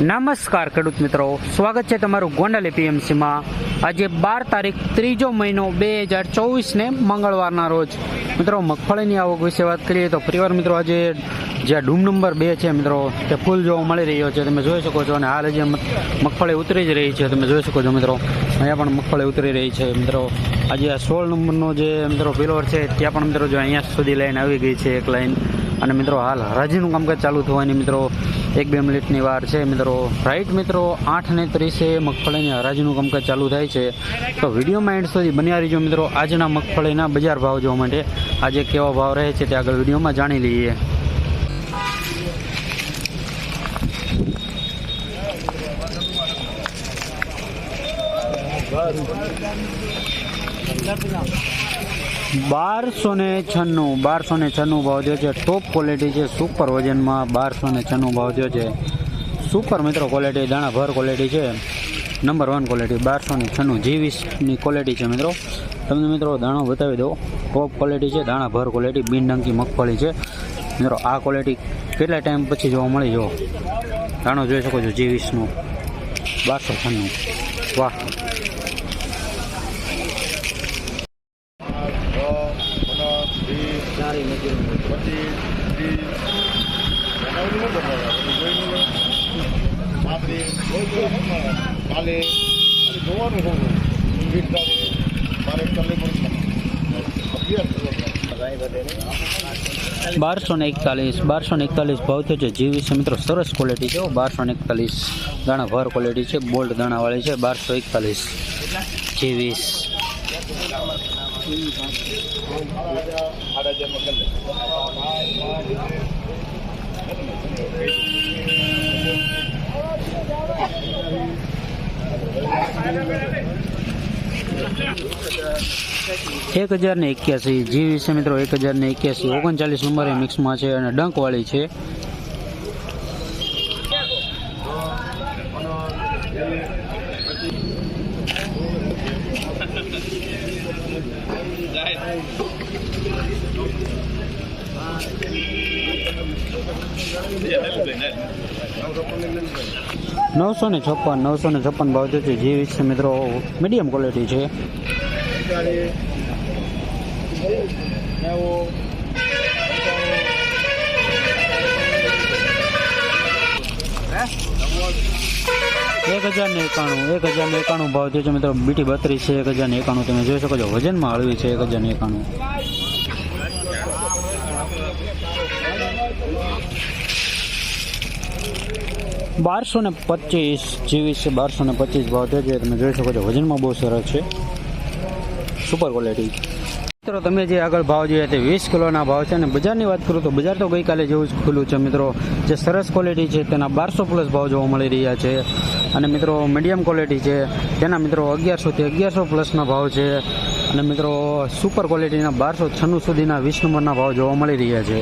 નમસ્કાર ખેડૂત મિત્રો. સ્વાગત છે તમારું ગોંડલ એપીએમસીમાં. આજે બાર તારીખ ત્રીજો મહિનો બે હજાર ચોવીસને મંગળવારના રોજ. મિત્રો, મગફળીની આવક વિશે વાત કરીએ તો પરિવાર મિત્રો, આજે જે ડૂમ નંબર બે છે મિત્રો, તે ફૂલ જોવા મળી રહ્યો છે. તમે જોઈ શકો છો અને હાલ જે મગફળી ઉતરી જ રહી છે. તમે જોઈ શકો છો મિત્રો, અહીંયા પણ મગફળી ઉતરી રહી છે મિત્રો. આજે આ સોળ નંબરનો જે મિત્રો પિલોર છે, ત્યાં પણ મિત્રો જો અહીંયા સુધી લાઈન આવી ગઈ છે એક લાઈન. અને મિત્રો હાલ હરાજીનું કામકાજ ચાલુ થવાની મિત્રો એક બે મિનિટની વાર છે મિત્રો. રાઈટ મિત્રો, આઠ ને ત્રીસે મગફળીની હરાજીનું કામકાજ ચાલુ થાય છે. તો વિડીયોમાં એન્ડ સુધી બન્યા રહીજો મિત્રો. આજના મગફળીના બજાર ભાવ જોવા માટે આજે કેવા ભાવ રહે છે તે આગળ વિડીયોમાં જાણી લઈએ. બારસો ને છન્નું બારસો ને છન્નું ભાવ થયો છે ટોપ ક્વોલિટી છે સુપર વજનમાં બારસો ને છન્નું ભાવ થયો છે. સુપર મિત્રો ક્વોલિટી દાણા ભર ક્વોલિટી છે. નંબર વન ક્વોલિટી બારસો ને છન્નું જીવીસની ક્વોલિટી છે મિત્રો. તમને મિત્રો દાણો બતાવી દો ટોપ ક્વોલિટી છે દાણા ભર ક્વોલિટી બિનડંકી મગફળી છે. મિત્રો આ ક્વોલિટી કેટલા ટાઈમ પછી જોવા મળી? જો દાણો જોઈ શકો છો જીવીસનું બારસો છન્નું. વાહ. સારી કાલે જોવાનું હોવું મારે બારસો ને એકતાલીસ બારસો ને એકતાલીસ ભાવ થયો છે જીવી છે મિત્રો સરસ ક્વોલિટી છે બારસો ને એકતાલીસ દાણા ભર ક્વોલિટી છે બોલ્ડ દાણાવાળી છે બારસો એકતાલીસ. જીવીસ એક હજાર ને એક્યાસી. જી વિશે મિત્રો એક હજાર ને એક્યાસી. ઓગણચાલીસ નંબરે મિક્સમાં છે અને ડંકવાળી છે. નવસો ને છપ્પન નવસો ને છપ્પન ભાવ જોશે જે વિશે મિત્રો મીડિયમ ક્વોલિટી છે. હજાર ને એકાણું, એક હજાર ને એકાણું ભાવ થયો છે મિત્રો. બીટી બત્રીસ છે, એક હજાર ને એકાણું તમે જોઈ શકો છો. વજનમાં હળવી છે, એક હજાર ને એકાણું. બારસો ને પચીસ જીવીસ છે, બારસો ને પચીસ ભાવ થયો જે તમે જોઈ શકો છો, વજનમાં બહુ સરસ છે. સુપર ક્વોલિટી મિત્રો, તમે જે આગળ ભાવ જોઈએ તે વીસ કિલોના ભાવ છે. અને બજારની વાત કરું તો બજાર તો ગઈકાલે જેવું જ ખુલ્લું છે, મિત્રો. જે સરસ ક્વોલિટી છે, તેના બારસો પ્લસ ભાવ જોવા મળી રહ્યા છે. અને મિત્રો મીડિયમ ક્વોલિટી છે. તેના મિત્રો અગિયારસોથી અગિયારસો પ્લસના ભાવ છે. અને મિત્રો સુપર ક્વોલિટીના બારસો છન્નું સુધીના વીસ નંબરના ભાવ જોવા મળી રહ્યા છે.